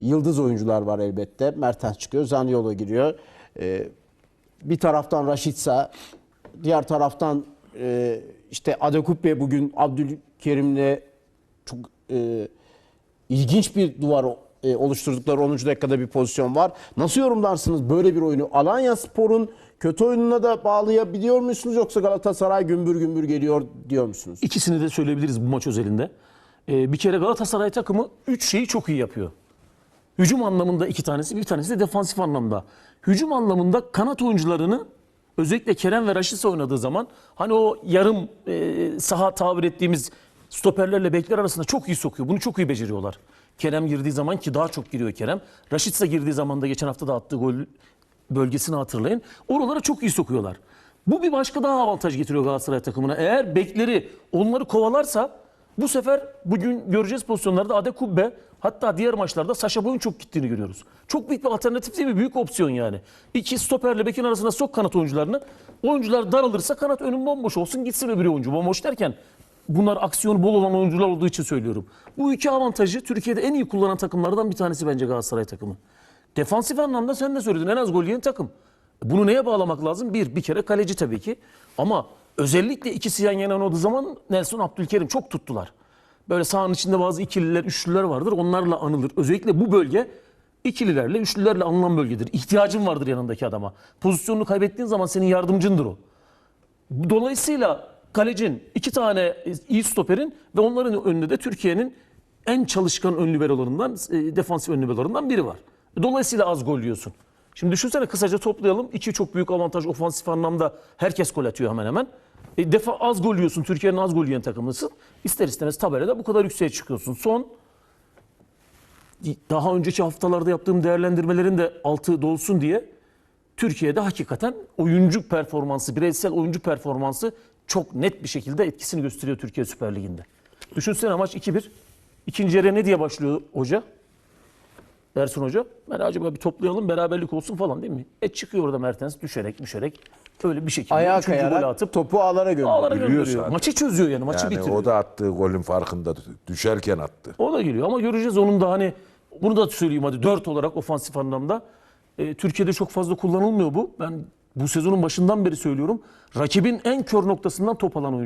Yıldız oyuncular var elbette. Mertens çıkıyor, Zaniolo giriyor. Ee, bir taraftan Raşitsa, diğer taraftan e, işte Adekubbe bugün Abdülkerim'le çok e, ilginç bir duvar e, oluşturdukları 10. dakikada bir pozisyon var. Nasıl yorumlarsınız böyle bir oyunu? Alanya Spor'un kötü oyununa da bağlayabiliyor musunuz yoksa Galatasaray gümbür gümbür geliyor diyor musunuz? İkisini de söyleyebiliriz bu maç özelinde. Ee, bir kere Galatasaray takımı 3 şeyi çok iyi yapıyor. Hücum anlamında iki tanesi, bir tanesi de defansif anlamda. Hücum anlamında kanat oyuncularını özellikle Kerem ve Raşitsa oynadığı zaman hani o yarım e, saha tabir ettiğimiz stoperlerle bekler arasında çok iyi sokuyor. Bunu çok iyi beceriyorlar. Kerem girdiği zaman ki daha çok giriyor Kerem. Raşitsa girdiği zaman da geçen hafta da attığı gol bölgesini hatırlayın. Oralara çok iyi sokuyorlar. Bu bir başka daha avantaj getiriyor Galatasaray takımına. Eğer bekleri onları kovalarsa bu sefer bugün göreceğiz pozisyonlarda Adekubbe hatta diğer maçlarda Saşa Boy'un çok gittiğini görüyoruz. Çok büyük bir alternatif değil mi? Büyük opsiyon yani. İki stoperle bekin arasına sok kanat oyuncularını. Oyuncular daralırsa kanat önün bomboş olsun gitsin öbür oyuncu. Bomboş derken bunlar aksiyonu bol olan oyuncular olduğu için söylüyorum. Bu iki avantajı Türkiye'de en iyi kullanan takımlardan bir tanesi bence Galatasaray takımı. Defansif anlamda sen de söyledin en az gol yiyen takım. Bunu neye bağlamak lazım? Bir, bir kere kaleci tabii ki. Ama özellikle ikisi yan yana olduğu zaman Nelson Abdülkerim çok tuttular. Böyle sahanın içinde bazı ikililer, üçlüler vardır. Onlarla anılır. Özellikle bu bölge ikililerle, üçlülerle anılan bölgedir. İhtiyacın vardır yanındaki adama. Pozisyonunu kaybettiğin zaman senin yardımcındır o. Dolayısıyla kalecin, iki tane iyi stoperin ve onların önünde de Türkiye'nin en çalışkan ön liberolarından, e, defansif ön liberolarından biri var. Dolayısıyla az gol yiyorsun. Şimdi düşünsene kısaca toplayalım. İki çok büyük avantaj ofansif anlamda herkes gol atıyor hemen hemen. E, defa az gol yiyorsun. Türkiye'nin az gol yiyen takımısın. İster istemez tabelada bu kadar yükseğe çıkıyorsun. Son daha önceki haftalarda yaptığım değerlendirmelerin de altı dolsun diye Türkiye'de hakikaten oyuncu performansı, bireysel oyuncu performansı çok net bir şekilde etkisini gösteriyor Türkiye Süper Ligi'nde. Düşünsene maç 2-1. İkinci yarıya ne diye başlıyor hoca? Ersun Hoca. Ben acaba bir toplayalım beraberlik olsun falan değil mi? E çıkıyor orada Mertens düşerek düşerek öyle bir şekilde Ayağa üçüncü golü kayarak atıp topu ağlara gönderiyor. ağlara gönderiyor. zaten. Maçı çözüyor yani maçı Yani bitiriyor. o da attığı golün farkında düşerken attı. O da geliyor ama göreceğiz onun da hani bunu da söyleyeyim hadi 4 olarak ofansif anlamda. E, Türkiye'de çok fazla kullanılmıyor bu. Ben bu sezonun başından beri söylüyorum. Rakibin en kör noktasından top alan oyuncu.